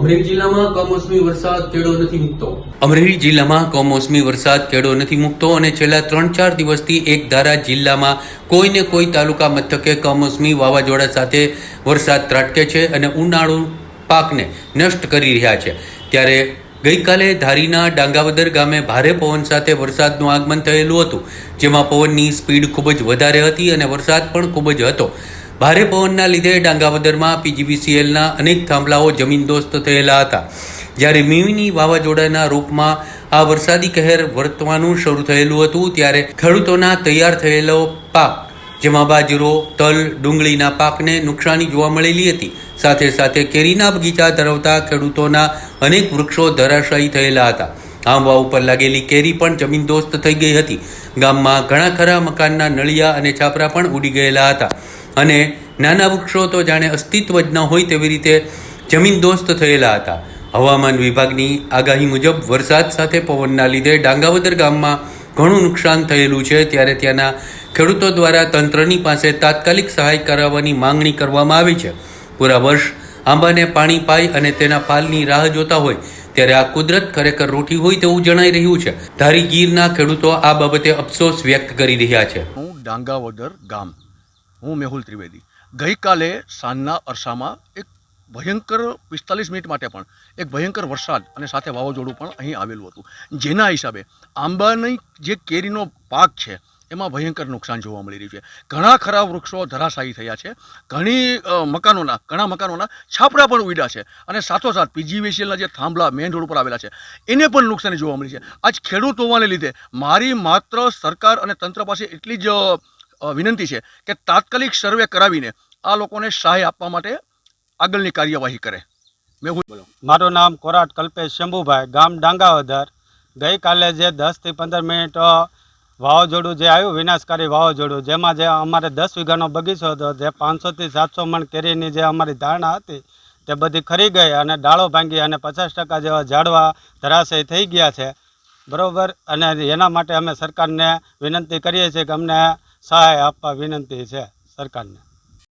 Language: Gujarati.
અમરેલી જિલ્લામાં કમોસમી વરસાદ, કેળો નથી મૂકતો. અમરેલી જિલ્લામાં કમોસમી વરસાદ, કેળો નથી મૂકતો અને છેલ્લા ત્રણ ચાર દિવસથી એક ધારા જિલ્લામાં કોઈને કોઈ તાલુકા મથકે કમોસમી વાવાઝોડા સાથે વરસાદ ત્રાટકે છે અને ઉનાળુ પાકને નષ્ટ કરી રહ્યા છે. ત્યારે ગઈકાલે ધારીના ડાંગાવદર ગામે ભારે પવન સાથે વરસાદનું આગમન થયેલું હતું, જેમાં પવનની સ્પીડ ખૂબ જ વધારે હતી અને વરસાદ પણ ખૂબ જ હતો. ભારે પવનના લીધે ડાંગાવદરમાં પીજીવીસીએલના અનેક થાંભલાઓ જમીનદોસ્ત થયેલા હતા. જ્યારે મીની વાવાઝોડાના રૂપમાં આ વરસાદી કહેર વર્તવાનું શરૂ થયેલું હતું, ત્યારે ખેડૂતોના તૈયાર થયેલો પાક, જેમાં બાજરો, તલ, ડુંગળીના પાકને નુકસાની જોવા મળેલી હતી. સાથે સાથે કેરીના બગીચા ધરાવતા ખેડૂતોના અનેક વૃક્ષો ધરાશાયી થયેલા હતા. આંબા ઉપર લાગેલી કેરી પણ જમીનદોસ્ત થઈ ગઈ હતી. ગામમાં ઘણા ખરા મકાનના નળિયા અને છાપરા પણ ઉડી ગયેલા હતા. અને નાના વૃક્ષો તો જાણે અસ્તિત્વ જ ન હોય તેવી રીતે જમીન દોસ્ત થયેલા હતા. હવામાન વિભાગની આગાહી મુજબ વરસાદ સાથે પવનના લીધે ડાંગાવદર ગામમાં ઘણું નુકસાન થયેલું છે. ત્યારે ત્યાંના ખેડૂતો દ્વારા તંત્રની પાસે તાત્કાલિક સહાય કરાવવાની માંગણી કરવામાં આવી છે. પૂરા વર્ષ આંબાને પાણી પાય અને તેના પાલની રાહ જોતા હોય ત્યારે આ કુદરત ખરેખર રોટી હોય તેવું જણાઈ રહ્યું છે. ધારી ગીરના ખેડૂતો આ બાબતે અફસોસ વ્યક્ત કરી રહ્યા છે. હું ડાંગાવદર ગામ. હું મેહુલ ત્રિવેદી. ગઈકાલે સાંજના અરસામાં એક ભયંકર પિસ્તાલીસ મિનિટ માટે પણ એક ભયંકર વરસાદ અને સાથે વાવાઝોડું પણ અહીં આવેલું હતું. જેના હિસાબે આંબાની જે કેરીનો પાક છે, એમાં ભયંકર નુકસાન જોવા મળી રહ્યું છે. ઘણા ખરા વૃક્ષો ધરાશાયી થયા છે. ઘણી મકાનોના, ઘણા મકાનોના છાપરા પણ ઉડ્યા છે અને સાથોસાથ પીજીવીસીએલના જે થાંભલા મેઇન રોડ ઉપર આવેલા છે, એને પણ નુકસાની જોવા મળી છે. આજ ખેડૂત હોવાને લીધે મારી માત્ર સરકાર અને તંત્ર પાસે એટલી જ વિનંતી છે કે તાત્કાલિક સર્વે કરાવીને આ લોકોને સહાય આપવા માટે આગળની કાર્યવાહી કરે. મેં બોલો. મારું નામ કોરાટ કલ્પેશ શંભુભાઈ, ગામ ડાંગાવદર. ગઈકાલે જે દસથી પંદર મિનિટ વાવાઝોડું જે આવ્યું, વિનાશકારી વાવાઝોડું, જેમાં જે અમારે દસ વીઘાનો બગીચો હતો, જે પાંચસોથી સાતસો મણ કેરીની જે અમારી ધારણા હતી, તે બધી ખરી ગઈ અને ડાળો ભાંગી અને પચાસ ટકા જેવા ઝાડવા ધરાશય થઈ ગયા છે. બરાબર? અને એના માટે અમે સરકારને વિનંતી કરીએ છીએ કે અમને સહાય આપવા વિનંતી છે સરકારને.